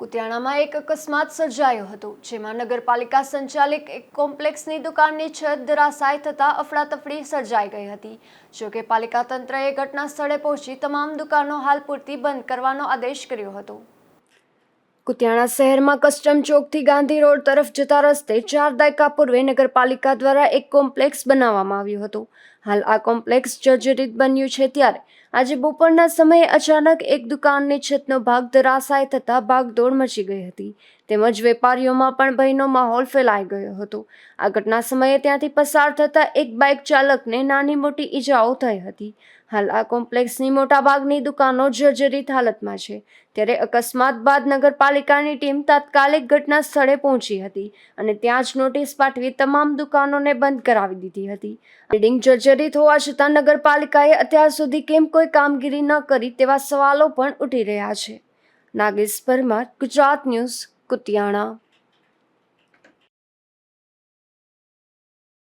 કુતિયાણામાં એક અકસ્માત સર્જાયો હતો, જેમાં નગરપાલિકા સંચાલિત એક કોમ્પ્લેક્સની દુકાનની છત ધરાશાય થતાં અફડાતફડી સર્જાઈ ગઈ હતી. જોકે પાલિકા તંત્રએ ઘટના સ્થળે પહોંચી તમામ દુકાનો હાલ પૂરતી બંધ કરવાનો આદેશ કર્યો હતો. કુતિયાણા શહેરમાં કસ્ટમ ચોકથી ગાંધી રોડ તરફ જતા રસ્તે ચાર દાયકા પૂર્વે નગરપાલિકા દ્વારા એક કોમ્પ્લેક્સ બનાવવામાં આવ્યું હતું. હાલ આ કોમ્પ્લેક્સ જર્જરિત બન્યું છે ત્યારે આજે બપોરના સમયે અચાનક એક દુકાનની છતનો ભાગ ધરાશાય થતાં ભાગદોડ મચી ગઈ હતી. તેમજ વેપારીઓમાં પણ ભયનો માહોલ ફેલાઈ ગયો હતો. આ ઘટના સમયે ત્યાંથી પસાર થતાં એક બાઇક ચાલકને નાની મોટી ઈજાઓ થઈ હતી. હાલ આ કોમ્પ્લેક્સની મોટાભાગની દુકાનો જર્જરિત હાલતમાં છે. ત્યારે અકસ્માત બાદ નગરપાલિકાની ટીમ તાત્કાલિક ઘટના સ્થળે પહોંચી હતી અને ત્યાં જ નોટિસ પાઠવી તમામ દુકાનોને બંધ કરાવી દીધી હતી. બિલ્ડિંગ જર્જરિત હોવા છતાં નગરપાલિકાએ અત્યાર સુધી કેમ કોઈ કામગીરી ન કરી તેવા સવાલો પણ ઉઠી રહ્યા છે. નાગેશ પરમાર, ગુજરાત ન્યૂઝ, કુતિયાણા.